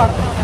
бар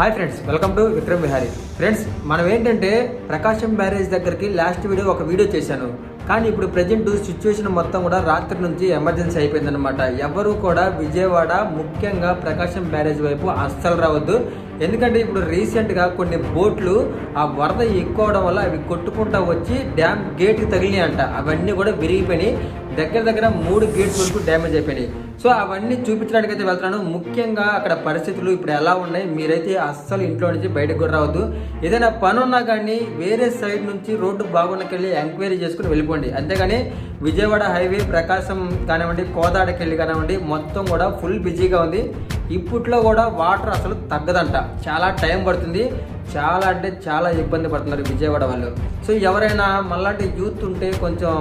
hi friends welcome to Vikram Vihari. Friends మనం ఏంటంటే Prakasam barrage దగ్గరికి లాస్ట్ వీడియో ఒక వీడియో చేశాను. కానీ ఇప్పుడు ప్రజెంట్ సిచ్యువేషన్ మొత్తం కూడా రాత్రి నుంచి ఎమర్జెన్సీ అయిపోయిందనమాట ఎవరు కూడా విజయవాడ ముఖ్యంగా ప్రకాశం బ్యారేజ్ వైపు అస్సలు రావద్దు. ఎందుకంటే ఇప్పుడు రీసెంట్గా కొన్ని బోట్లు ఆ వరద ఎక్కువ అవడం వల్ల అవి కొట్టుకుంటా వచ్చి డ్యామ్ గేట్కి తగిలినాయి అంట అవన్నీ కూడా విరిగిపోయినాయి. దగ్గర దగ్గర మూడు గేట్స్ వరకు డ్యామేజ్ అయిపోయినాయి. సో అవన్నీ చూపించడానికి అయితే వెళ్తున్నాను. ముఖ్యంగా అక్కడ పరిస్థితులు ఇప్పుడు ఎలా ఉన్నాయి? మీరైతే అస్సలు ఇంట్లో నుంచి బయటకు కూడా రావద్దు. ఏదైనా పని ఉన్నా కానీ వేరే సైడ్ నుంచి రోడ్డు బాగున్నకెళ్ళి ఎంక్వైరీ చేసుకుని వెళ్ళిపోండి. అంతేగాని విజయవాడ హైవే ప్రకాశం కానివ్వండి కోదాడకెళ్ళి కానివ్వండి మొత్తం కూడా ఫుల్ బిజీగా ఉంది. ఇప్పట్లో కూడా వాటర్ అసలు తగ్గదంట. చాలా టైం పడుతుంది. చాలా అంటే చాలా ఇబ్బంది పడుతున్నారు విజయవాడ వాళ్ళు. సో ఎవరైనా మళ్ళాంటి యూత్ ఉంటే కొంచెం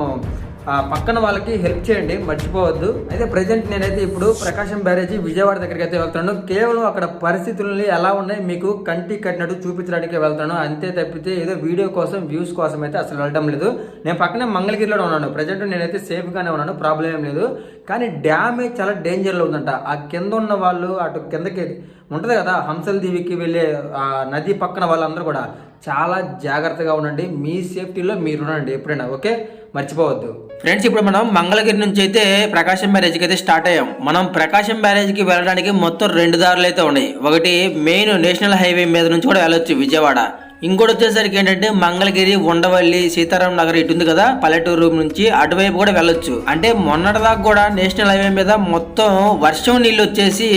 పక్కన వాళ్ళకి హెల్ప్ చేయండి మర్చిపోవద్దు. అయితే ప్రజెంట్ నేనైతే ఇప్పుడు ప్రకాశం బ్యారేజీ విజయవాడ దగ్గరికి అయితే వెళ్తున్నాను. కేవలం అక్కడ పరిస్థితులని ఎలా ఉన్నాయి మీకు కంటి కట్టినట్టు చూపించడానికి వెళ్తాను అంతే తప్పితే ఏదో వీడియో కోసం వ్యూస్ కోసం అయితే అసలు వెళ్ళడం లేదు. నేను పక్కనే మంగళగిరిలో ఉన్నాను. ప్రజెంట్ నేనైతే సేఫ్గానే ఉన్నాను ప్రాబ్లం ఏం లేదు. కానీ డ్యామేజ్ చాలా డేంజర్లో ఉందంట. ఆ కింద ఉన్న వాళ్ళు అటు కిందకి ఉంటుంది కదా హంసల దీవికి వెళ్ళే నది పక్కన వాళ్ళందరూ కూడా చాలా జాగ్రత్తగా ఉండండి. మీ సేఫ్టీలో మీరు ఉండండి ఎప్పుడైనా ఓకే? మర్చిపోవద్దు. ఫ్రెండ్స్ ఇప్పుడు మనం మంగళగిరి నుంచి అయితే ప్రకాశం బ్యారేజ్కి అయితే స్టార్ట్ అయ్యాం. మనం ప్రకాశం బ్యారేజ్కి వెళ్ళడానికి మొత్తం రెండు దారులు అయితే ఉన్నాయి. ఒకటి మెయిన్ నేషనల్ హైవే మీద నుంచి కూడా వెళ్ళొచ్చు విజయవాడ. ఇంకోటి వచ్చేసరికి ఏంటంటే మంగళగిరి ఉండవల్లి సీతారాం నగర్ ఇటు ఉంది కదా పల్లెటూరు నుంచి అటువైపు కూడా వెళ్ళొచ్చు. అంటే మొన్నటిదాకా కూడా నేషనల్ హైవే మీద మొత్తం వర్షం నీళ్ళు వచ్చేసి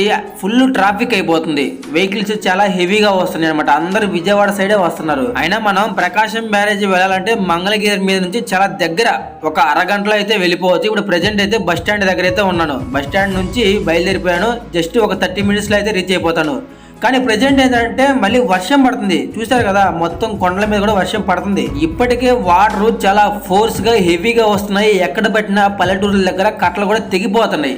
ఫుల్ ట్రాఫిక్ అయిపోతుంది. వెహికల్స్ చాలా హెవీగా వస్తున్నాయి అనమాట అందరు విజయవాడ సైడే వస్తున్నారు. అయినా మనం ప్రకాశం బ్యారేజ్ వెళ్ళాలంటే మంగళగిరి మీద నుంచి చాలా దగ్గర ఒక అరగంటలో అయితే వెళ్ళిపోవచ్చు. ఇప్పుడు ప్రెసెంట్ అయితే బస్ స్టాండ్ దగ్గర అయితే ఉన్నాను. బస్ స్టాండ్ నుంచి బయలుదేరిపోయాను. జస్ట్ ఒక థర్టీ మినిట్స్లో అయితే రీచ్ అయిపోతాను. కానీ ప్రజెంట్ ఏంటంటే మళ్ళీ వర్షం పడుతుంది. చూసారు కదా మొత్తం కొండల మీద కూడా వర్షం పడుతుంది. ఇప్పటికే వాటర్ చాలా ఫోర్స్గా హెవీగా వస్తున్నాయి. ఎక్కడ పట్టినా పల్లెటూరుల దగ్గర కట్టలు కూడా తెగిపోతున్నాయి.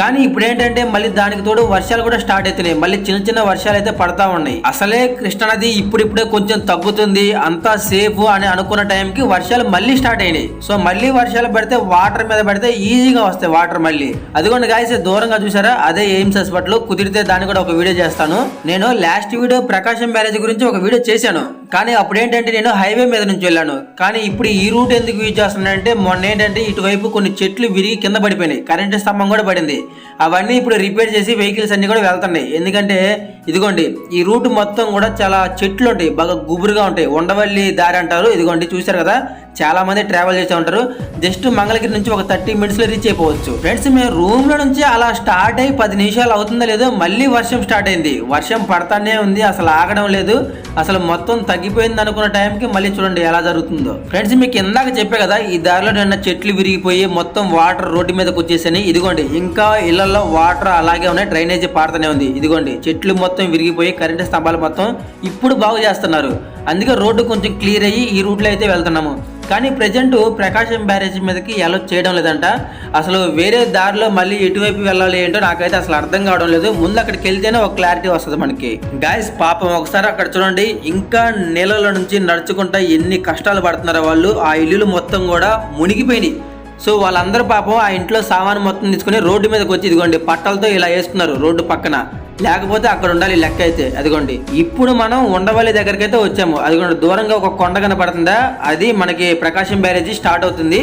కానీ ఇప్పుడు ఏంటంటే మళ్ళీ దానికి తోడు వర్షాలు కూడా స్టార్ట్ అవుతున్నాయి మళ్ళీ చిన్న చిన్న వర్షాలు అయితే పడతా ఉన్నాయి. అసలే కృష్ణానది ఇప్పుడిప్పుడే కొంచెం తగ్గుతుంది. అంతా సేఫ్ అని అనుకున్న టైంకి వర్షాలు మళ్ళీ స్టార్ట్ అయినాయి. సో మళ్ళీ వర్షాలు పడితే వాటర్ మీద పడితే ఈజీగా వస్తాయి వాటర్ మళ్ళీ. అదిగోండి గాయస్ దూరంగా చూసారా? అదే ఎయిమ్స్ హాస్పిటల్. కుదిరితే దాన్ని కూడా ఒక వీడియో చేస్తాను. నేను లాస్ట్ వీడియో ప్రకాశం బ్యారేజ్ గురించి ఒక వీడియో చేశాను. కానీ అప్పుడు ఏంటంటే నేను హైవే మీద నుంచి వెళ్ళాను. కానీ ఇప్పుడు ఈ రూట్ ఎందుకు యూజ్ చేస్తున్నానంటే మొన్న ఏంటంటే ఇటువైపు కొన్ని చెట్లు విరిగి కింద పడిపోయినాయి. కరెంటు స్తంభం కూడా పడింది. అవన్నీ ఇప్పుడు రిపేర్ చేసి వెహికల్స్ అన్ని కూడా వెళ్తున్నాయి. ఎందుకంటే ఇదిగోండి ఈ రూట్ మొత్తం కూడా చాలా చెట్లు ఉంటాయి. బాగా గుబురుగా ఉంటాయి. ఉండవల్లి దారి అంటారు. ఇదిగోండి చూశారు కదా? చాలా మంది ట్రావెల్ చేస్తూ ఉంటారు. జస్ట్ మంగళగిరి నుంచి ఒక థర్టీ మినిట్స్లో రీచ్ అయిపోవచ్చు. ఫ్రెండ్స్ మేము రూమ్లో నుంచి అలా స్టార్ట్ అయ్యి పది నిమిషాలు అవుతుందో లేదో మళ్ళీ వర్షం స్టార్ట్ అయింది. వర్షం పడతానే ఉంది అసలు ఆగడం లేదు. అసలు మొత్తం తగ్గిపోయింది అనుకున్న టైంకి మళ్ళీ చూడండి ఎలా జరుగుతుందో. ఫ్రెండ్స్ మీకు ఇందాక చెప్పే కదా ఈ దారిలో నిన్న చెట్లు విరిగిపోయి మొత్తం వాటర్ రోడ్డు మీదకి వచ్చేసాయి. ఇదిగోండి ఇంకా ఇళ్ళలో వాటర్ అలాగే ఉన్నాయి డ్రైనేజీ పారుతూనే ఉంది. ఇదిగోండి చెట్లు మొత్తం విరిగిపోయి కరెంటు స్తంభాలు మొత్తం ఇప్పుడు బాగు చేస్తున్నారు. అందుకే రోడ్డు కొంచెం క్లియర్ అయ్యి ఈ రూట్లో అయితే వెళ్తున్నాము. కానీ ప్రజెంట్ ప్రకాశం బ్యారేజ్ మీదకి ఎలా చేయడం లేదంట. అసలు వేరే దారిలో మళ్ళీ ఎటువైపు వెళ్ళాలి ఏంటో నాకైతే అసలు అర్థం కావడం లేదు. ముందు అక్కడికి వెళ్తేనే ఒక క్లారిటీ వస్తుంది మనకి. గాయస్ పాపం ఒకసారి అక్కడ చూడండి. ఇంకా నీళ్ళలో నుంచి నడుచుకుంటా ఎన్ని కష్టాలు పడుతున్నారో వాళ్ళు. ఆ ఇల్లులు మొత్తం కూడా మునిగిపోయినాయి. సో వాళ్ళందరూ పాపం ఆ ఇంట్లో సామాను మొత్తం తీసుకుని రోడ్డు మీదకి వచ్చి ఇదిగోండి పట్టలతో ఇలా వేస్తున్నారు రోడ్డు పక్కన. లేకపోతే అక్కడ ఉండాలి లెక్క అయితే. అదిగోండి. ఇప్పుడు మనం ఉండవల్లి దగ్గరికి అయితే వచ్చాము. అదిగోండి దూరంగా ఒక కొండ కనపడుతుందా? అది మనకి ప్రకాశం బ్యారేజీ స్టార్ట్ అవుతుంది.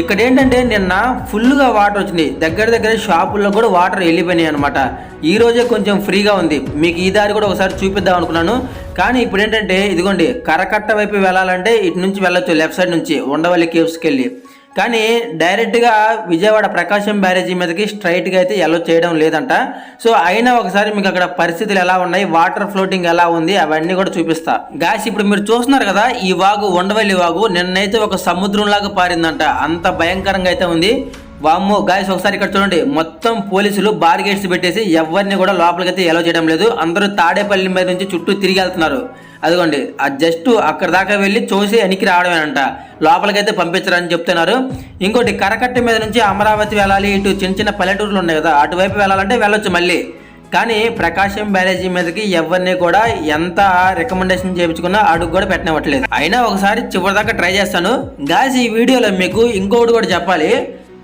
ఇక్కడ ఏంటంటే నిన్న ఫుల్గా వాటర్ వచ్చింది. దగ్గర దగ్గర షాపుల్లో కూడా వాటర్ వెళ్ళిపోయినాయి అనమాట ఈ రోజే కొంచెం ఫ్రీగా ఉంది. మీకు ఈ దారి కూడా ఒకసారి చూపిద్దాం అనుకున్నాను. కానీ ఇప్పుడు ఏంటంటే ఇదిగోండి కరకట్ట వైపు వెళ్ళాలంటే ఇటు నుంచి వెళ్ళొచ్చు లెఫ్ట్ సైడ్ నుంచి ఉండవల్లి కేవ్స్కి వెళ్ళి కానీ డైరెక్ట్గా విజయవాడ ప్రకాశం బ్యారేజీ మీదకి స్ట్రైట్గా అయితే ఎల్లో చేయడం లేదంట. సో అయినా ఒకసారి మీకు అక్కడ పరిస్థితులు ఎలా ఉన్నాయి? వాటర్ ఫ్లోటింగ్ ఎలా ఉంది? అవన్నీ కూడా చూపిస్తా. గాస్ ఇప్పుడు మీరు చూస్తున్నారు కదా ఈ వాగు ఉండవల్లి వాగు నిన్నైతే ఒక సముద్రంలాగా పారిందంట. అంత భయంకరంగా అయితే ఉంది. వామ్మో గాయస్ ఒకసారి ఇక్కడ చూడండి. మొత్తం పోలీసులు బార్గేట్స్ పెట్టేసి ఎవరిని కూడా లోపలికైతే ఎలో చేయడం లేదు. అందరూ తాడేపల్లి మీద నుంచి చుట్టూ తిరిగి వెళ్తున్నారు. అదిగోండి ఆ జస్ట్ అక్కడ దాకా వెళ్ళి చూసి వెనక్కి రావడమేనంట. లోపలికైతే పంపించరని చెప్తున్నారు. ఇంకోటి కరకట్ట మీద నుంచి అమరావతి వెళ్ళాలి ఇటు చిన్న చిన్న పల్లెటూర్లు ఉన్నాయి కదా అటువైపు వెళ్ళాలంటే వెళ్ళొచ్చు మళ్ళీ. కానీ ప్రకాశం బ్యారేజీ మీదకి ఎవరిని కూడా ఎంత రికమెండేషన్ చేయించుకున్నా అడుగు కూడా పెట్టనివ్వట్లేదు. అయినా ఒకసారి చివరిదాకా ట్రై చేస్తాను. గాజ్ ఈ వీడియోలో మీకు ఇంకొకటి కూడా చెప్పాలి.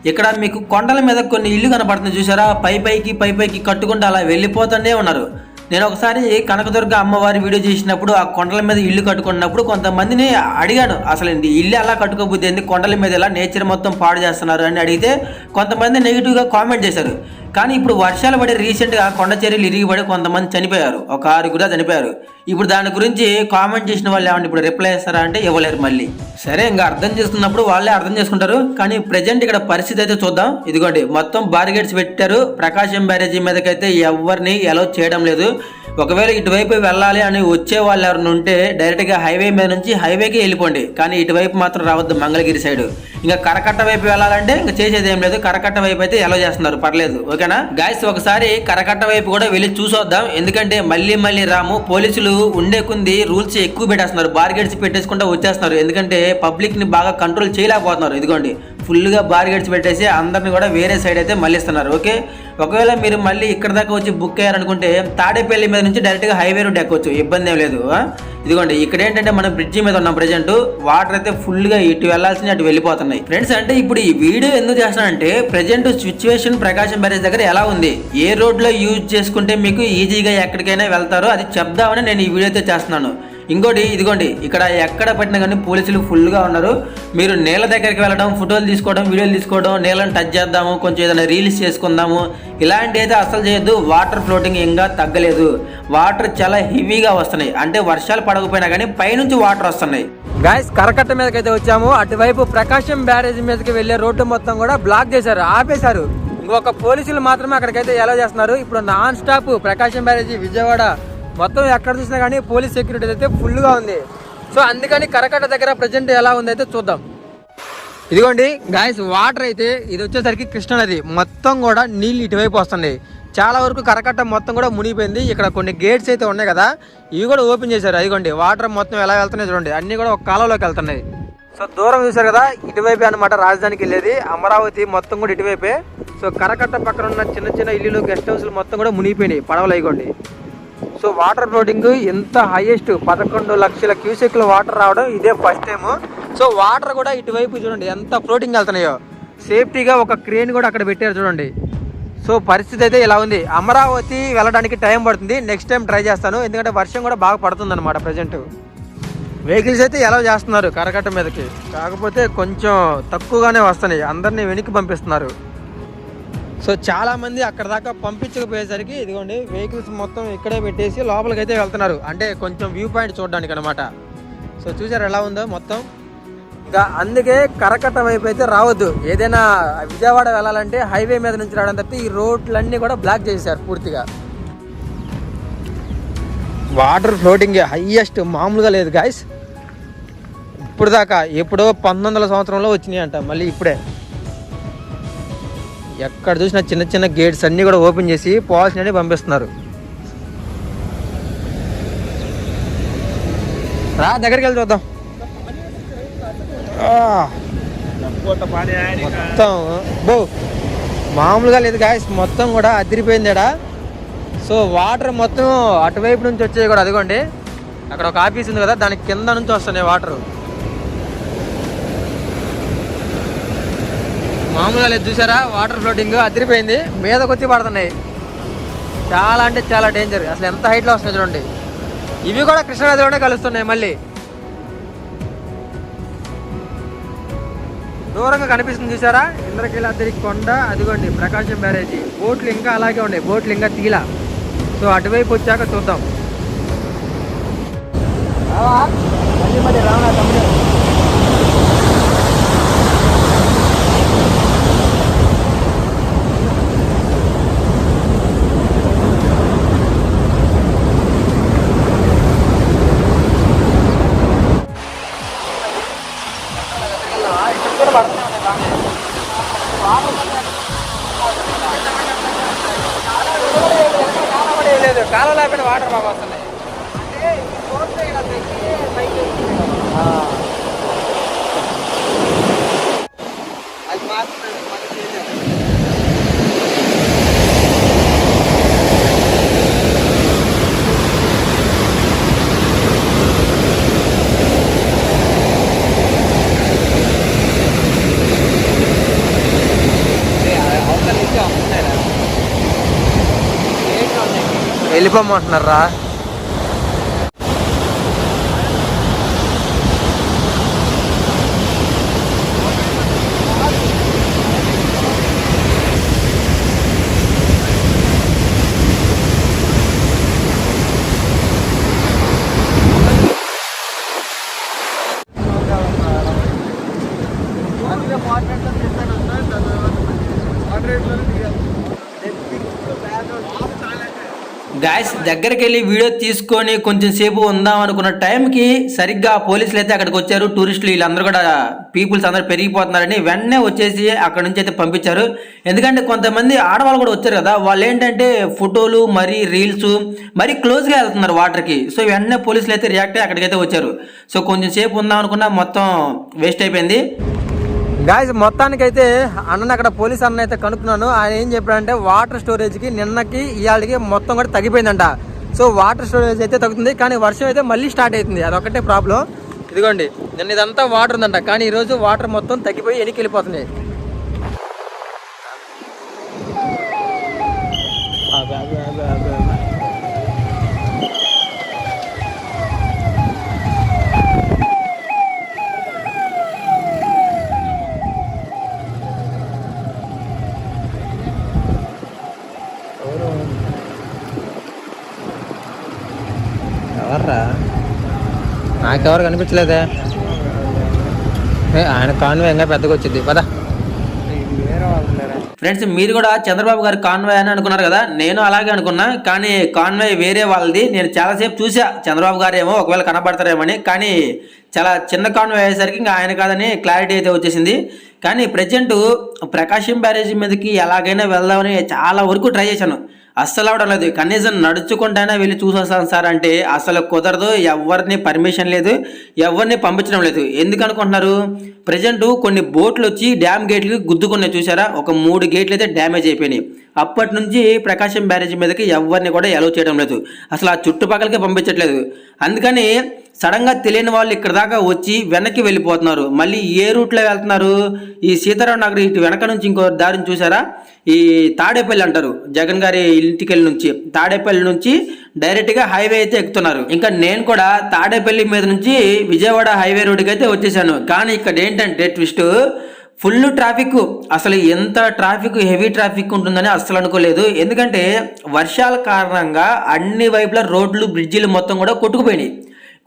ఇక్కడ మీకు కొండల మీద కొన్ని ఇల్లు కనపడుతుంది చూసారా? పై పైకి పై పైకి కట్టుకుంటూ అలా వెళ్ళిపోతూనే ఉన్నారు. నేను ఒకసారి కనకదుర్గ అమ్మవారి వీడియో చేసినప్పుడు ఆ కొండల మీద ఇల్లు కట్టుకున్నప్పుడు కొంతమందిని అడిగాను అసలు ఇల్లు ఎలా కట్టుకోబుద్ది? కొండల మీద ఎలా నేచర్ మొత్తం పాడు చేస్తున్నారు? అని అడిగితే కొంతమంది నెగిటివ్గా కామెంట్ చేశారు. కానీ ఇప్పుడు వర్షాలు పడి రీసెంట్గా కొండ చర్యలు ఇరిగిపడి కొంతమంది చనిపోయారు. ఒక ఆరుగురు చనిపోయారు. ఇప్పుడు దాని గురించి కామెంట్ చేసిన వాళ్ళు ఏమంటే ఇప్పుడు రిప్లై చేస్తారా అంటే ఇవ్వలేరు మళ్ళీ. సరే ఇంకా అర్థం చేసుకున్నప్పుడు వాళ్ళే అర్థం చేసుకుంటారు. కానీ ప్రజెంట్ ఇక్కడ పరిస్థితి అయితే చూద్దాం. ఇదిగోండి మొత్తం బారిగేట్స్ పెట్టారు. ప్రకాశం బ్యారేజీ మీదకైతే ఎవరిని ఎలో చేయడం లేదు. ఒకవేళ ఇటువైపు వెళ్ళాలి అని వచ్చే వాళ్ళు ఎవరైనా ఉంటే డైరెక్ట్గా హైవే మీద నుంచి హైవేకి వెళ్ళిపోండి. కానీ ఇటువైపు మాత్రం రావద్దు మంగళగిరి సైడ్ ఇంకా కరకట్ట వైపు వెళ్ళాలంటే ఇంకా చేసేది ఏం లేదు. కరకట్ట వైపు అయితే ఎలా చేస్తున్నారు. పర్లేదు. ఓకేనా? గాయస్ ఒకసారి కరకట్ట వైపు కూడా వెళ్ళి చూసొద్దాం. ఎందుకంటే మళ్ళీ మళ్ళీ రాము పోలీసులు ఉండే కొంది రూల్స్ ఎక్కువ పెట్టేస్తున్నారు. బార్గెట్స్ పెట్టేసుకుంటా వచ్చేస్తున్నారు. ఎందుకంటే పబ్లిక్ని బాగా కంట్రోల్ చేయలేకపోతున్నారు. ఇదిగోండి. ఫుల్గా బార్గెట్స్ పెట్టేసి అందరిని కూడా వేరే సైడ్ అయితే మళ్ళిస్తున్నారు. ఓకే? ఒకవేళ మీరు మళ్ళీ ఇక్కడ దాకా వచ్చి బుక్ అయ్యారనుకుంటే తాడేపల్లి మీద నుంచి డైరెక్ట్గా హైవే రోడ్ ఎక్కొచ్చు. ఇబ్బంది ఏం లేదు. ఇదిగోండి ఇక్కడ ఏంటంటే మనం బ్రిడ్జి మీద ఉన్నాం ప్రజెంట్ వాటర్ అయితే ఫుల్గా ఇటు వెళ్ళాల్సిన అటు వెళ్ళిపోతున్నాయి. ఫ్రెండ్స్ అంటే ఇప్పుడు ఈ వీడియో ఎందుకు చేస్తానంటే ప్రజెంట్ సిచ్యువేషన్ ప్రకాశం బ్యారేజ్ దగ్గర ఎలా ఉంది? ఏ రోడ్లో యూజ్ చేసుకుంటే మీకు ఈజీగా ఎక్కడికైనా వెళ్తారో అది చెప్దామని నేను ఈ వీడియో అయితే చేస్తున్నాను. ఇంకోటి ఇదిగోండి ఇక్కడ ఎక్కడ పట్టినా కానీ పోలీసులు ఫుల్గా ఉన్నారు. మీరు నేల దగ్గరికి వెళ్ళడం ఫోటోలు తీసుకోవడం వీడియోలు తీసుకోవడం నీళ్ళని టచ్ చేద్దాము కొంచెం ఏదైనా రీల్స్ చేసుకుందాము. ఇలాంటి అయితే అసలు చేయొద్దు. వాటర్ ఫ్లోటింగ్ ఇంకా తగ్గలేదు. వాటర్ చాలా హెవీగా వస్తున్నాయి. అంటే వర్షాలు పడకపోయినా కానీ పైనుంచి వాటర్ వస్తున్నాయి. గాయస్ కరకట్ట మీదకి అయితే వచ్చాము. అటువైపు ప్రకాశం బ్యారేజ్ మీదకి వెళ్ళే రోడ్డు మొత్తం కూడా బ్లాక్ చేశారు ఆపేశారు. ఇంకొక పోలీసులు మాత్రమే అక్కడికైతే ఎలా చేస్తున్నారు. ఇప్పుడు non stop Prakasam barrage Vijayawada మొత్తం ఎక్కడ చూసినా కానీ పోలీస్ సెక్యూరిటీ అయితే ఫుల్గా ఉంది. సో అందుకని కరకట్ట దగ్గర ప్రజెంట్ ఎలా ఉంది అయితే చూద్దాం. ఇదిగోండి గాయస్ వాటర్ అయితే ఇది వచ్చేసరికి కృష్ణానది మొత్తం కూడా నీళ్ళు ఇటువైపు వస్తున్నాయి. చాలా వరకు కరకట్ట మొత్తం కూడా మునిగిపోయింది. ఇక్కడ కొన్ని గేట్స్ అయితే ఉన్నాయి కదా ఇవి కూడా ఓపెన్ చేశారు. అదిగోండి వాటర్ మొత్తం ఎలా వెళ్తున్నాయి చూడండి. అన్ని కూడా ఒక కాలంలోకి వెళ్తున్నాయి. సో దూరం చూసారు కదా ఇటువైపే అనమాట రాజధానికి వెళ్ళేది. అమరావతి మొత్తం కూడా ఇటువైపే. సో కరకట్ట పక్కన ఉన్న చిన్న చిన్న ఇల్లులు గెస్ట్ హౌస్లు మొత్తం కూడా మునిగిపోయినాయి. పడవలు అయికోండి సో వాటర్ ఫ్లోటింగ్ ఎంత హైయెస్ట్ పదకొండు లక్షల క్యూసెక్ల వాటర్ రావడం ఇదే ఫస్ట్ టైం సో వాటర్ కూడా ఇటువైపు చూడండి ఎంత ఫ్లోటింగ్ వెళ్తున్నాయో. సేఫ్టీగా ఒక క్రేన్ కూడా అక్కడ పెట్టారు చూడండి. సో పరిస్థితి అయితే ఇలా ఉంది. అమరావతి వెళ్ళడానికి టైం పడుతుంది. నెక్స్ట్ టైం ట్రై చేస్తాను. ఎందుకంటే వర్షం కూడా బాగా పడుతుంది అనమాట ప్రజెంట్ వెహికల్స్ అయితే ఎలా చేస్తున్నారు కరకట్ట మీదకి. కాకపోతే కొంచెం తక్కువగానే వస్తున్నాయి. అందరినీ వెనక్కి పంపిస్తున్నారు. సో చాలామంది అక్కడ దాకా పంపించకపోయేసరికి ఇదిగోండి వెహికల్స్ మొత్తం ఇక్కడే పెట్టేసి లోపలికి అయితే వెళ్తున్నారు. అంటే కొంచెం వ్యూ పాయింట్ చూడడానికి అనమాట సో చూసారు ఎలా ఉందో మొత్తం? ఇంకా అందుకే కరకట్ట వైపు అయితే రావద్దు. ఏదైనా విజయవాడ వెళ్ళాలంటే హైవే మీద నుంచి రావడం తప్పితే ఈ రోడ్లన్నీ కూడా బ్లాక్ చేశారు పూర్తిగా. వాటర్ ఫ్లోటింగ్ హైయెస్ట్ మామూలుగా లేదు గాయస్ ఇప్పుడు దాకా ఎప్పుడో పంతొమ్మిది వందల సంవత్సరంలో వచ్చినాయి అంట మళ్ళీ ఇప్పుడే. ఎక్కడ చూసినా చిన్న చిన్న గేట్స్ అన్నీ కూడా ఓపెన్ చేసి పోవాల్సినవి పంపిస్తున్నారు. రా దగ్గరికి వెళ్ళి చూద్దాం. మొత్తం బో మామూలుగా లేదు గాయస్ మొత్తం కూడా అదిరిపోయింది సో వాటర్ మొత్తం అటువైపు నుంచి వచ్చేది కూడా అదిగోండి. అక్కడ ఒక ఆఫీస్ ఉంది కదా దాని కింద నుంచి వస్తున్నాయి వాటర్ మామూలుగా లేదు చూసారా? వాటర్ ఫ్లోటింగ్ అదిరిపోయింది. మీద కొచ్చి పడుతున్నాయి. చాలా అంటే చాలా డేంజర్ అసలు ఎంత హైట్లో వస్తున్నాయి చూడండి. ఇవి కూడా కృష్ణానదిలోనే కలుస్తున్నాయి మళ్ళీ. దూరంగా కనిపిస్తుంది చూసారా? ఇంద్రకీలాద్రి కొండ అదిగోండి ప్రకాశం బ్యారేజీ. బోట్లు ఇంకా అలాగే ఉన్నాయి. బోట్లు ఇంకా తీల. సో అటువైపు వచ్చాక చూద్దాం. వాటర్ కాలవడే లేదు కాలువ లేకపోయినా వాటర్ బాగా వస్తున్నాయి ఆ. అది మాత్రమే మళ్ళీ చేయలేదు. వెళ్ళిపోమంటున్నారా గాయస్ దగ్గరికి వెళ్ళి వీడియో తీసుకొని కొంచెం సేపు ఉందాం అనుకున్న టైంకి సరిగ్గా పోలీసులు అయితే అక్కడికి వచ్చారు. టూరిస్టులు వీళ్ళందరూ కూడా పీపుల్స్ అందరూ పెరిగిపోతున్నారని వెంటనే వచ్చేసి అక్కడ నుంచి అయితే పంపించారు. ఎందుకంటే కొంతమంది ఆడవాళ్ళు కూడా వచ్చారు కదా వాళ్ళు ఏంటంటే ఫోటోలు మరి రీల్స్ మరి క్లోజ్గా వెళ్తున్నారు వాటర్కి. సో వెంటనే పోలీసులు అయితే రియాక్ట్ అయ్యి అక్కడికైతే వచ్చారు. సో కొంచెం సేపు ఉందాం అనుకున్నా మొత్తం వేస్ట్ అయిపోయింది. గాయస్ మొత్తానికైతే అన్న అక్కడ పోలీస్ అన్న అయితే కనుక్కున్నాను. ఆయన ఏం చెప్పాడంటే వాటర్ స్టోరేజ్కి నిన్నకి ఇవాళకి మొత్తం కూడా తగ్గిపోయిందంట. సో వాటర్ స్టోరేజ్ అయితే తగ్గుతుంది కానీ వర్షం అయితే మళ్ళీ స్టార్ట్ అవుతుంది. అదొకటే ప్రాబ్లం. ఇదిగోండి నిన్న ఇదంతా వాటర్ ఉందంట కానీ ఈరోజు వాటర్ మొత్తం తగ్గిపోయి ఎనికి వెళ్ళిపోతుంది ఎవర్రా? నాకెవరు కనిపించలేదే? ఆయన కాన్వే ఇంకా పెద్దగా వచ్చింది. పదా. ఫ్రెండ్స్ మీరు కూడా చంద్రబాబు గారు కాన్వాయ్ అని అనుకున్నారు కదా? నేను అలాగే అనుకున్నా. కానీ కాన్వాయ్ వేరే వాళ్ళది. నేను చాలాసేపు చూసా చంద్రబాబు గారు ఏమో ఒకవేళ కనబడతారేమని. కానీ చాలా చిన్న కాన్వాయ్ అయ్యేసరికి ఇంకా ఆయన కాదని క్లారిటీ అయితే వచ్చేసింది. కానీ ప్రజెంట్ ప్రకాశం బ్యారేజ్ మీదకి ఎలాగైనా వెళ్దామని చాలా వరకు ట్రై చేశాను. అస్సలు అవడం లేదు కనీసం నడుచుకుంటేనే వెళ్ళి చూసొస్తాను సార్ అంటే అసలు కుదరదు. ఎవరిని పర్మిషన్ లేదు. ఎవరిని పంపించడం లేదు. ఎందుకు అనుకుంటున్నారు ప్రజెంట్ కొన్ని బోట్లు వచ్చి డ్యామ్ గేట్లు గుద్దుకున్నాయి. చూసారా ఒక మూడు గేట్లు అయితే డ్యామేజ్ అయిపోయినాయి. అప్పటి నుంచి ప్రకాశం బ్యారేజ్ మీదకి ఎవరిని కూడా ఎలవ్ చేయడం లేదు. అసలు ఆ చుట్టుపక్కలకే పంపించట్లేదు. అందుకని సడన్గా తెలియని వాళ్ళు ఇక్కడ దాకా వచ్చి వెనక్కి వెళ్ళిపోతున్నారు. మళ్ళీ ఏ రూట్లో వెళ్తున్నారు? ఈ సీతారాం నగర్ ఇటు వెనక నుంచి ఇంకో దారిని చూసారా? ఈ తాడేపల్లి అంటారు. జగన్ గారి ఇంటికెళ్ళి నుంచి. తాడేపల్లి నుంచి డైరెక్ట్గా హైవే అయితే ఎక్కుతున్నారు. ఇంకా నేను కూడా తాడేపల్లి మీద నుంచి విజయవాడ హైవే రోడ్డుకి అయితే వచ్చేసాను. కానీ ఇక్కడ ఏంటంటే ట్విస్ట్ ఫుల్ ట్రాఫిక్. అసలు ఎంత ట్రాఫిక్ హెవీ ట్రాఫిక్ ఉంటుందని అస్సలు అనుకోలేదు. ఎందుకంటే వర్షాల కారణంగా అన్ని వైపుల రోడ్లు బ్రిడ్జిలు మొత్తం కూడా కొట్టుకుపోయినాయి.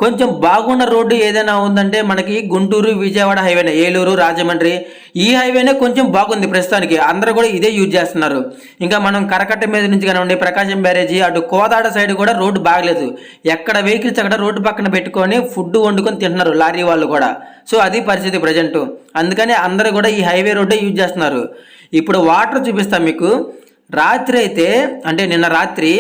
కొంచెం బాగున్న రోడ్డు ఏదైనా ఉందంటే మనకి గుంటూరు విజయవాడ హైవేనే ఏలూరు రాజమండ్రి ఈ హైవేనే కొంచెం బాగుంది ప్రస్తుతానికి. అందరూ కూడా ఇదే యూజ్ చేస్తున్నారు. ఇంకా మనం కరకట్ట మీద నుంచి కానివ్వండి ప్రకాశం బ్యారేజీ అటు కోదాడ సైడ్ కూడా రోడ్డు బాగలేదు. ఎక్కడ వెహికల్స్ అక్కడ రోడ్డు పక్కన పెట్టుకొని ఫుడ్ వండుకొని తింటున్నారు లారీ వాళ్ళు కూడా. సో అది పరిస్థితి ప్రజెంట్. అందుకని అందరూ కూడా ఈ హైవే రోడ్డే యూజ్ చేస్తున్నారు. ఇప్పుడు వాటర్ చూపిస్తాం మీకు. రాత్రి అయితే అంటే నిన్న రాత్రి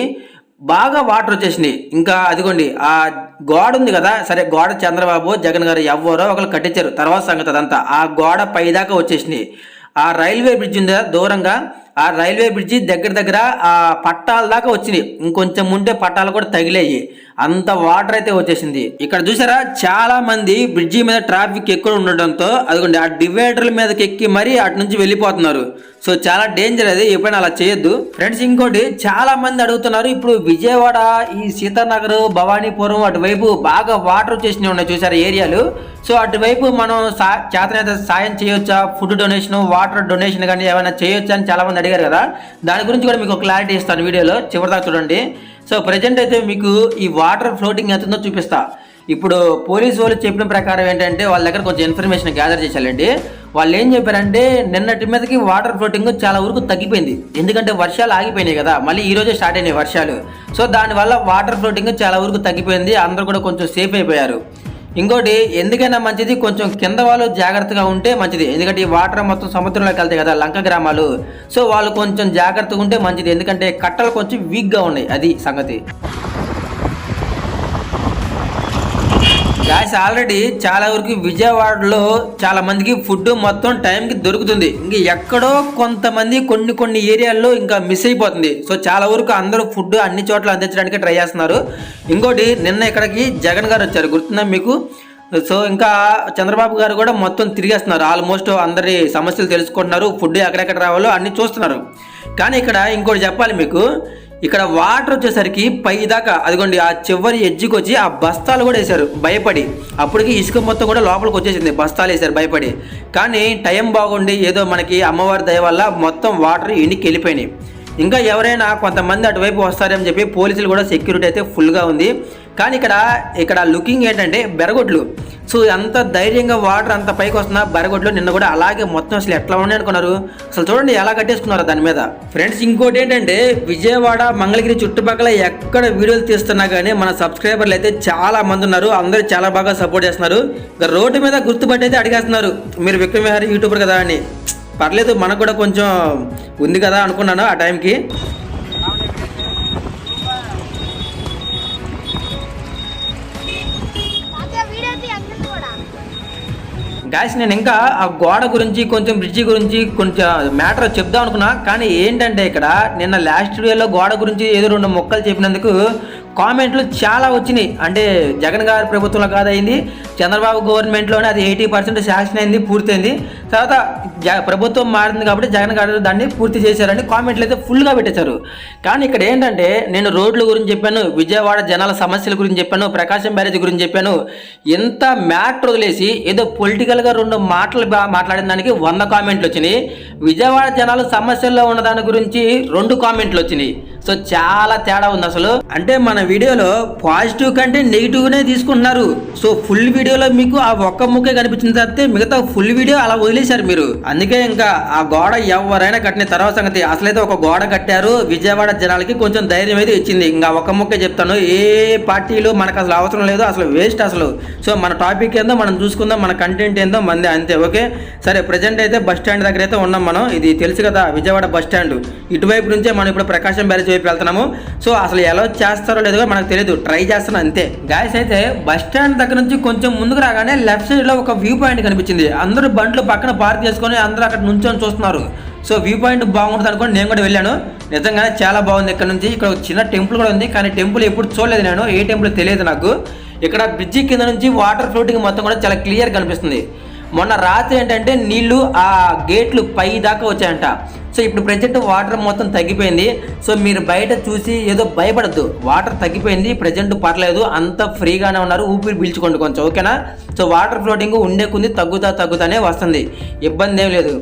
బాగా వాటర్ వచ్చేసినాయి. ఇంకా అదిగోండి ఆ గోడ ఉంది కదా సరే గోడ చంద్రబాబు జగన్ గారు ఎవ్వరో ఒకరు కట్టించారు. తర్వాత సంగతి అదంతా. ఆ గోడ పైదాకా వచ్చేసినాయి. ఆ రైల్వే బ్రిడ్జ్ ఉంది దూరంగా ఆ రైల్వే బ్రిడ్జి దగ్గర దగ్గర ఆ పట్టాల దాకా వచ్చినాయి ఇంకొంచెం ఉంటే పట్టాలు కూడా తగిలేయి. అంత వాటర్ అయితే వచ్చేసింది. ఇక్కడ చూసారా? చాలా మంది బ్రిడ్జి మీద ట్రాఫిక్ ఎక్కువ ఉండడంతో అదిగోండి ఆ డివైడర్ల మీదకి ఎక్కి మరీ అటు నుంచి వెళ్ళిపోతున్నారు. సో చాలా డేంజర్ అది. ఎప్పుడైనా అలా చేయొద్దు. ఫ్రెండ్స్ ఇంకోటి చాలా మంది అడుగుతున్నారు ఇప్పుడు విజయవాడ ఈ సీతానగర్ భవానీపురం అటువైపు బాగా వాటర్ వచ్చేసినవి ఉన్నాయి చూసారు ఏరియాలు. సో అటువైపు మనం సా చేతనైతే సాయం చేయొచ్చా? ఫుడ్ డొనేషన్ వాటర్ డొనేషన్ కానీ ఏమైనా చేయొచ్చా అని చాలా మంది అడిగారు కదా? దాని గురించి కూడా మీకు క్లారిటీ ఇస్తాను వీడియోలో. చివరిదాకా చూడండి. సో ప్రజెంట్ అయితే మీకు ఈ వాటర్ ఫ్లోటింగ్ ఎంత ఉందో చూపిస్తా. ఇప్పుడు పోలీసు వాళ్ళు చెప్పిన ప్రకారం ఏంటంటే వాళ్ళ దగ్గర కొంచెం ఇన్ఫర్మేషన్ గ్యాదర్ చేశారండి. వాళ్ళు ఏం చెప్పారంటే నిన్నటి మీదకి వాటర్ ఫ్లోటింగ్ చాలా వరకు తగ్గిపోయింది. ఎందుకంటే వర్షాలు ఆగిపోయినాయి కదా. మళ్ళీ ఈ రోజే స్టార్ట్ అయినాయి వర్షాలు. సో దానివల్ల వాటర్ ఫ్లోటింగ్ చాలా వరకు తగ్గిపోయింది. అందరూ కూడా కొంచెం సేఫ్ అయిపోయారు. ఇంకోటి ఎందుకైనా మంచిది కొంచెం కింద వాళ్ళు జాగ్రత్తగా ఉంటే మంచిది. ఎందుకంటే ఈ వాటర్ మొత్తం సముద్రంలోకి వెళ్తాయి కదా లంక గ్రామాలు. సో వాళ్ళు కొంచెం జాగ్రత్తగా ఉంటే మంచిది. ఎందుకంటే కట్టలు కొంచెం వీక్గా ఉన్నాయి. అది సంగతి. గ్యాస్ ఆల్రెడీ చాలా వరకు విజయవాడలో చాలా మందికి ఫుడ్ మొత్తం టైంకి దొరుకుతుంది. ఇంక ఎక్కడో కొంతమంది కొన్ని కొన్ని ఏరియాల్లో ఇంకా మిస్ అయిపోతుంది. సో చాలా వరకు అందరూ ఫుడ్ అన్ని చోట్ల అందించడానికి ట్రై చేస్తున్నారు. ఇంకోటి నిన్న ఇక్కడికి జగన్ గారు వచ్చారు. గుర్తుందా మీకు? సో ఇంకా చంద్రబాబు గారు కూడా మొత్తం తిరిగేస్తున్నారు. ఆల్మోస్ట్ అందరి సమస్యలు తెలుసుకుంటున్నారు. ఫుడ్ ఎక్కడెక్కడ రావాలో అన్ని చూస్తున్నారు. కానీ ఇక్కడ ఇంకోటి చెప్పాలి మీకు. ఇక్కడ వాటర్ వచ్చేసరికి పై దాకా అదిగోండి ఆ చివరి ఎడ్జికి వచ్చి ఆ బస్తాలు కూడా వేశారు. భయపడి. అప్పటికి ఇసుక మొత్తం కూడా లోపలికి వచ్చేసింది. బస్తాలు వేశారు భయపడి. కానీ టైం బాగుండి ఏదో మనకి అమ్మవారి దయ వల్ల మొత్తం వాటర్ ఇంటికి వెళ్ళిపోయినాయి. ఇంకా ఎవరైనా కొంతమంది అటువైపు వస్తారని చెప్పి పోలీసులు కూడా సెక్యూరిటీ అయితే ఫుల్గా ఉంది. కానీ ఇక్కడ ఇక్కడ లుకింగ్ ఏంటంటే బెరగొడ్లు. సో అంత ధైర్యంగా వాటర్ అంత పైకి వస్తున్నా బెరగొడ్లు నిన్న కూడా అలాగే మొత్తం అసలు ఎట్లా ఉన్నాయి అనుకున్నారు. అసలు చూడండి ఎలా కట్టేసుకున్నారు దాని మీద. ఫ్రెండ్స్ ఇంకోటి ఏంటంటే విజయవాడ మంగళగిరి చుట్టుపక్కల ఎక్కడ వీడియోలు తీస్తున్నా కానీ మన సబ్స్క్రైబర్లు అయితే చాలా మంది ఉన్నారు. అందరూ చాలా బాగా సపోర్ట్ చేస్తున్నారు. రోడ్డు మీద గుర్తుపట్టి అయితే అడిగేస్తున్నారు. మీరు విక్రమ్ విహారీ యూట్యూబర్ కదా అని. పర్లేదు మనకు కూడా కొంచెం ఉంది కదా అనుకున్నాను ఆ టైంకి గాయస్ నేను ఇంకా ఆ గోడ గురించి కొంచెం బ్రిడ్జి గురించి కొంచెం మ్యాటర్ చెప్దాం అనుకున్నా. కానీ ఏంటంటే ఇక్కడ నిన్న లాస్ట్ వీడియోలో గోడ గురించి ఏదో రెండు మొక్కలు చెప్పినందుకు కామెంట్లు చాలా వచ్చినాయి. అంటే జగన్ గారి ప్రభుత్వంలో కాదైంది చంద్రబాబు గవర్నమెంట్లోనే అది ఎయిటీ పర్సెంట్ శాంక్షన్ అయింది పూర్తయింది. తర్వాత ప్రభుత్వం మారింది కాబట్టి జగన్ గారు దాన్ని పూర్తి చేశారని కామెంట్లు అయితే ఫుల్గా పెట్టేశారు. కానీ ఇక్కడ ఏంటంటే నేను రోడ్ల గురించి చెప్పాను విజయవాడ జనాల సమస్యల గురించి చెప్పాను ప్రకాశం బ్యారేజ్ గురించి చెప్పాను. ఎంత మ్యాటర్ వదిలేసి ఏదో పొలిటికల్గా రెండు మాటలు మాట్లాడిన దానికి వంద కామెంట్లు వచ్చినాయి. విజయవాడ జనాలు సమస్యల్లో ఉన్న దాని గురించి రెండు కామెంట్లు వచ్చినాయి. సో చాలా తేడా ఉంది అసలు. అంటే మన వీడియోలో పాజిటివ్ కంటే నెగిటివ్నే తీసుకుంటున్నారు. సో ఫుల్ వీడియోలో మీకు ఆ ఒక్క ముక్కే కనిపించింది తప్పితే మిగతా ఫుల్ వీడియో అలా వదిలేశారు మీరు. అందుకే ఇంకా ఆ గోడ ఎవరైనా కట్టిన తర్వాత సంగతి అసలైతే ఒక గోడ కట్టారు. విజయవాడ జనాలకి కొంచెం ధైర్యం అయితే ఇచ్చింది. ఇంకా ఒక్క ముక్కే చెప్తాను. ఏ పార్టీలు మనకు అసలు అవసరం లేదు అసలు వేస్ట్ అసలు. సో మన టాపిక్ ఏందో మనం చూసుకుందాం మన కంటెంట్ ఏందో మంది అంతే ఓకే? సరే ప్రజెంట్ అయితే బస్ స్టాండ్ దగ్గర అయితే ఉన్నాం మనం. ఇది తెలుసు కదా విజయవాడ బస్ స్టాండ్. ఇటువైపు నుంచే మనం ఇప్పుడు ప్రకాశం బ్యారేజ్ వైపు వెళ్తున్నాము. సో అసలు ఎలా చేస్తారో లేదో మనకు తెలియదు ట్రై చేస్తాను అంతే. గాయస్ అయితే బస్ స్టాండ్ దగ్గర నుంచి కొంచెం ముందుకు రాగానే లెఫ్ట్ సైడ్లో ఒక వ్యూ పాయింట్ కనిపించింది. అందరూ బండ్లు పక్కన పార్క్ చేసుకొని అందరూ అక్కడ నుంచొని చూస్తున్నారు. సో వ్యూ పాయింట్ బాగుంటుంది అనుకోని నేను కూడా వెళ్ళాను. నిజంగానే చాలా బాగుంది ఇక్కడ నుంచి. ఇక్కడ ఒక చిన్న టెంపుల్ కూడా ఉంది. కానీ టెంపుల్ ఎప్పుడు చూడలేదు నేను. ఏ టెంపుల్ తెలియదు నాకు. ఇక్కడ బ్రిడ్జి కింద నుంచి వాటర్ ఫ్లోటింగ్ మొత్తం కూడా చాలా క్లియర్ కనిపిస్తుంది. మొన్న రాత్రి ఏంటంటే నీళ్ళు ఆ గేట్లు పై దాకా వచ్చాయంట. సో ఇప్పుడు ప్రజెంట్ వాటర్ మొత్తం తగ్గిపోయింది. సో మీరు బయట చూసి ఏదో భయపడద్దు. వాటర్ తగ్గిపోయింది ప్రజెంట్ పర్లేదు అంత ఫ్రీగానే ఉన్నారు ఊపిరి పీల్చుకోండి కొంచెం ఓకేనా? సో వాటర్ ఫ్లోటింగ్ ఉండే కొంది తగ్గుతా తగ్గుతానే వస్తుంది. ఇబ్బంది ఏం లేదు.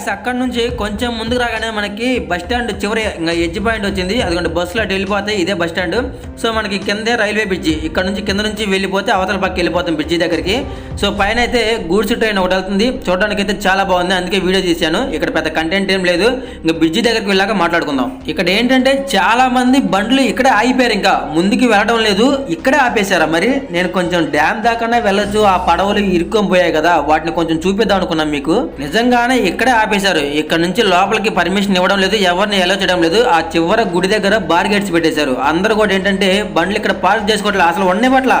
గాయస్ అక్కడ నుంచి కొంచెం ముందుకు రాగానే మనకి బస్ స్టాండ్ చివరి ఇంకా ఎడ్జ్ పాయింట్ వచ్చింది. అదిగోండి బస్సులో అటు వెళ్ళిపోతే ఇదే బస్ స్టాండ్ సో మనకి కిందే రైల్వే బ్రిడ్జి ఇక్కడ నుంచి కింద నుంచి వెళ్ళిపోతే అవతల పక్క వెళ్ళిపోతాం బ్రిడ్జి దగ్గరికి. సో పైన అయితే గూడ్స్ ట్రైన్ ఒకటి వెళ్తుంది. చూడడానికి అయితే చాలా బాగుంది. అందుకే వీడియో తీశాను. ఇక్కడ పెద్ద కంటెంట్ ఏం లేదు. ఇంకా బ్రిడ్జి దగ్గరికి వెళ్ళాక మాట్లాడుకుందాం. ఇక్కడ ఏంటంటే చాలా మంది బండ్లు ఇక్కడే ఆగిపోయారు ఇంకా. ముందుకు వెళ్ళడం లేదు. ఇక్కడే ఆపేశారా మరి? నేను కొంచెం డ్యామ్ దాకానే వెళ్ళొచ్చు. ఆ పడవలు ఇరుక్కొని పోయాయి కదా. వాటిని కొంచెం చూపిద్దాం అనుకున్నాం మీకు. నిజంగానే ఇక్కడే ఆపేశారు. ఇక్కడ నుంచి లోపలికి పర్మిషన్ ఇవ్వడం లేదు ఎవరిని ఎలా చేయడం లేదు. ఆ చివర గుడి దగ్గర బార్ గేట్స్ పెట్టేశారు. అందరూ కూడా ఏంటంటే బండ్లు ఇక్కడ పార్క్ చేసుకోవట్లేదు అసలు ఉండే పట్ల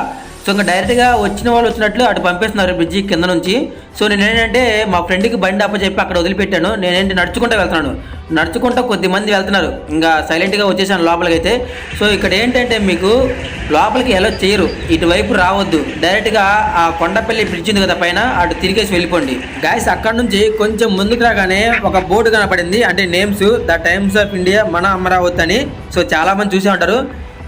సో ఇంకా డైరెక్ట్గా వచ్చిన వాళ్ళు వచ్చినట్లు అటు పంపిస్తున్నారు బ్రిడ్జి కింద నుంచి. సో నేను ఏంటంటే మా ఫ్రెండ్కి బండి అప్ప చెప్పి అక్కడ వదిలిపెట్టాను. నేనేంటి నడుచుకుంటూ వెళ్తున్నాను. నడుచుకుంటూ కొద్ది మంది వెళ్తున్నారు. ఇంకా సైలెంట్గా వచ్చేసాను లోపలికి అయితే సో ఇక్కడ ఏంటంటే మీకు లోపలికి ఎలా చేయరు. ఇటువైపు రావద్దు. డైరెక్ట్గా ఆ కొండపల్లి బ్రిడ్జ్ ఉంది కదా పైన అటు తిరిగేసి వెళ్ళిపోండి. గాయస్ అక్కడ నుంచి కొంచెం ముందుకు రాగానే ఒక బోర్డు కనపడింది. అంటే names the Times of India మన అమరావతి అని. సో చాలామంది చూసే ఉంటారు.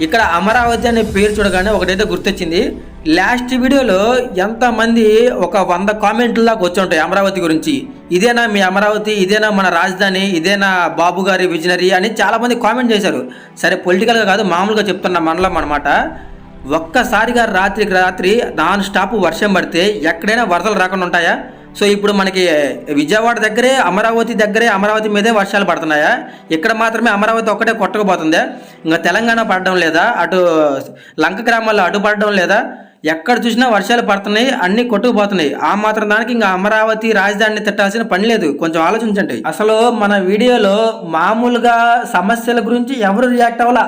ఇక్కడ అమరావతి అనే పేరు చూడగానే ఒకటైతే గుర్తొచ్చింది. లాస్ట్ వీడియోలో ఎంతమంది ఒక వంద కామెంట్ల దాకా వచ్చి ఉంటాయి అమరావతి గురించి. ఇదేనా మీ అమరావతి ఇదేనా మన రాజధాని ఇదేనా బాబు గారి విజనరీ అని చాలామంది కామెంట్ చేశారు. సరే పొలిటికల్గా కాదు మామూలుగా చెప్తున్న మనలం అనమాట ఒక్కసారిగా రాత్రికి రాత్రి నాన్ స్టాప్ వర్షం పడితే ఎక్కడైనా వరదలు రాకుండా ఉంటాయా? సో ఇప్పుడు మనకి విజయవాడ దగ్గరే అమరావతి దగ్గరే అమరావతి మీదే వర్షాలు పడుతున్నాయా? ఇక్కడ మాత్రమే అమరావతి ఒక్కటే కొట్టకపోతుందా? ఇంకా తెలంగాణ పడడం లేదా? అటు లంక గ్రామాల్లో అటు పడడం లేదా? ఎక్కడ చూసినా వర్షాలు పడుతున్నాయి అన్ని కొట్టుకుపోతున్నాయి. ఆ మాత్రం దానికి ఇంకా అమరావతి రాజధానిని తిట్టాల్సిన పని లేదు. కొంచెం ఆలోచించండి. అసలు మన వీడియోలో మామూలుగా సమస్యల గురించి ఎవరు రియాక్ట్ అవ్వాల?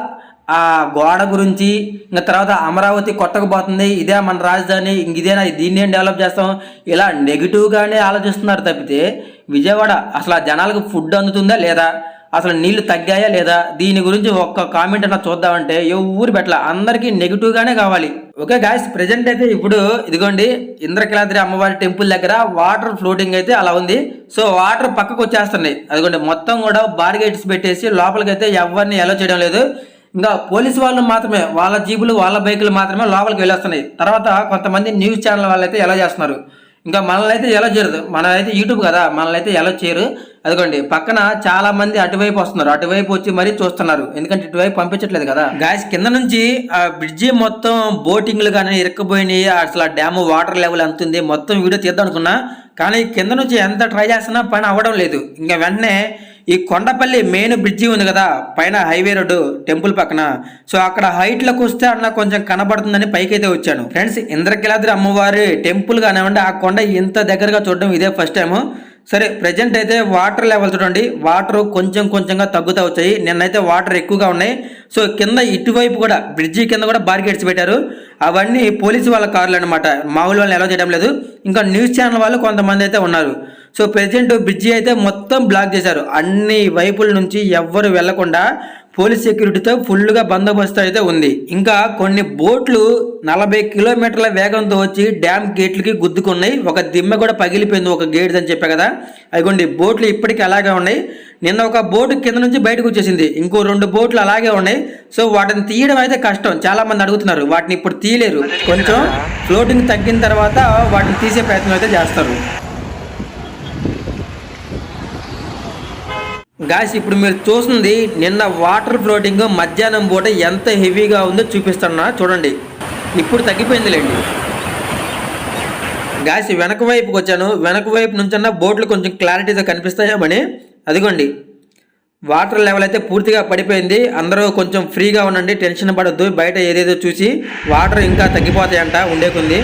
ఆ గోడ గురించి ఇంకా తర్వాత అమరావతి కొట్టకపోతుంది ఇదే మన రాజధాని ఇంక ఇదేనా దీన్ని ఏం డెవలప్ చేస్తాం? ఇలా నెగిటివ్గానే ఆలోచిస్తున్నారు తప్పితే విజయవాడ అసలు ఆ జనాలకు ఫుడ్ అందుతుందా లేదా? అసలు నీళ్ళు తగ్గాయా లేదా? దీని గురించి ఒక్క కామెంట్ అన్న చూద్దామంటే ఎవరు పెట్టల అందరికీ నెగిటివ్గానే కావాలి. ఓకే గాయస్ ప్రెజెంట్ అయితే ఇప్పుడు ఇదిగోండి ఇంద్రకిలాద్రి అమ్మవారి టెంపుల్ దగ్గర వాటర్ ఫ్లోటింగ్ అయితే అలా ఉంది. సో వాటర్ పక్కకు వచ్చేస్తున్నాయి అదిగోండి మొత్తం కూడా బార్గేట్స్ పెట్టేసి లోపలికి అయితే ఎవరిని ఎలా చేయడం లేదు. ఇంకా పోలీసు వాళ్ళు మాత్రమే వాళ్ళ జీబులు వాళ్ళ బైకులు మాత్రమే లోపలికి వెళ్ళొస్తున్నాయి. తర్వాత కొంతమంది న్యూస్ ఛానల్ వాళ్ళు అయితే ఎలా చేస్తున్నారు. ఇంకా మనల్ని అయితే ఎలా చేయరు? మనమైతే యూట్యూబ్ కదా మనల్ని అయితే ఎలా చేయరు? అదిగోండి పక్కన చాలా మంది అటువైపు వస్తున్నారు. అటువైపు వచ్చి మరీ చూస్తున్నారు. ఎందుకంటే ఇటువైపు పంపించట్లేదు కదా. గాయస్ కింద నుంచి ఆ బ్రిడ్జి మొత్తం బోటింగ్లు కానీ ఇరక్కుపోయినాయి. అసలు ఆ డ్యామ్ వాటర్ లెవెల్ ఎంత ఉంది? మొత్తం వీడియో తీద్దాం అనుకున్నా. కానీ కింద నుంచి ఎంత ట్రై చేస్తున్నా పని అవ్వడం లేదు. ఇంకా వెంటనే ఈ కొండపల్లి మెయిన్ బ్రిడ్జి ఉంది కదా పైన హైవే రోడ్డు టెంపుల్ పక్కన. సో అక్కడ హైట్లోకి వస్తే అన్న కొంచెం కనబడుతుందని పైకైతే వచ్చాను. ఫ్రెండ్స్ ఇంద్రకిలాద్రి అమ్మవారి టెంపుల్ కానివ్వండి ఆ కొండ ఇంత దగ్గరగా చూడడం ఇదే ఫస్ట్ టైము సరే ప్రజెంట్ అయితే వాటర్ లెవెల్ చూడండి. వాటర్ కొంచెం కొంచెంగా తగ్గుతూ వచ్చాయి. నిన్నైతే వాటర్ ఎక్కువగా ఉన్నాయి. సో కింద ఇటువైపు కూడా బ్రిడ్జి కింద కూడా బార్గేట్స్ పెట్టారు. అవన్నీ పోలీసు వాళ్ళ కార్లు అనమాట మామూలు వాళ్ళని ఎలా చేయడం లేదు. ఇంకా న్యూస్ ఛానల్ వాళ్ళు కొంతమంది అయితే ఉన్నారు. సో ప్రజెంట్ బ్రిడ్జి అయితే మొత్తం బ్లాక్ చేశారు. అన్ని వైపుల నుంచి ఎవ్వరు వెళ్ళకుండా పోలీస్ సెక్యూరిటీతో ఫుల్గా బందోబస్తు అయితే ఉంది. ఇంకా కొన్ని బోట్లు నలభై కిలోమీటర్ల వేగంతో వచ్చి డ్యామ్ గేట్లకి గుద్దుకున్నాయి. ఒక దిమ్మె కూడా పగిలిపోయింది ఒక గేట్ అని చెప్పా కదా. అదిగోండి బోట్లు ఇప్పటికీ అలాగే ఉన్నాయి. నిన్న ఒక బోటు కింద నుంచి బయటకు వచ్చేసింది. ఇంకో రెండు బోట్లు అలాగే ఉన్నాయి. సో వాటిని తీయడం అయితే కష్టం. చాలా మంది అడుగుతున్నారు వాటిని ఇప్పుడు తీయలేరు. కొంచెం ఫ్లోటింగ్ తగ్గిన తర్వాత వాటిని తీసే ప్రయత్నం అయితే చేస్తారు. గాయస్ ఇప్పుడు మీరు చూస్తుంది నిన్న వాటర్ ఫ్లోటింగ్ మధ్యాహ్నం పూట ఎంత హెవీగా ఉందో చూపిస్తున్నా చూడండి. ఇప్పుడు తగ్గిపోయిందిలేండి. గాయస్ వెనక వైపుకి వచ్చాను. వెనక వైపు నుంచన్నా బోట్లు కొంచెం క్లారిటీగా కనిపిస్తాయేమని అదిగోండి. వాటర్ లెవెల్ అయితే పూర్తిగా పడిపోయింది. అందరూ కొంచెం ఫ్రీగా ఉండండి టెన్షన్ పడద్దు. బయట ఏదేదో చూసి వాటర్ ఇంకా తగ్గిపోతాయంట ఉండేకుంది.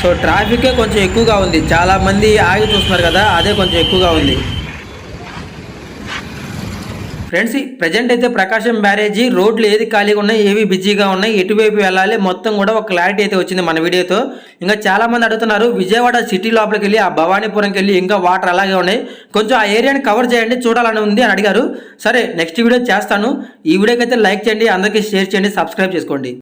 సో ట్రాఫికే కొంచెం ఎక్కువగా ఉంది. చాలా మంది ఆగి చూస్తున్నారు కదా అదే కొంచెం ఎక్కువగా ఉంది. ఫ్రెండ్స్ ప్రజెంట్ అయితే ప్రకాశం బ్యారేజీ రోడ్లు ఏది ఖాళీగా ఉన్నాయి ఏవి బిజీగా ఉన్నాయి ఎటువైపు వెళ్ళాలి మొత్తం కూడా ఒక క్లారిటీ అయితే వచ్చింది మన వీడియోతో. ఇంకా చాలా మంది అడుగుతున్నారు విజయవాడ సిటీ లోపలికి వెళ్ళి ఆ భవానీపురంకి వెళ్ళి ఇంకా వాటర్ అలాగే ఉన్నాయి. కొంచెం ఆ ఏరియాని కవర్ చేయండి చూడాలని ఉంది అని అడిగారు. సరే నెక్స్ట్ వీడియో చేస్తాను. ఈ వీడియోకి అయితే లైక్ చేయండి అందరికీ షేర్ చేయండి సబ్స్క్రైబ్ చేసుకోండి.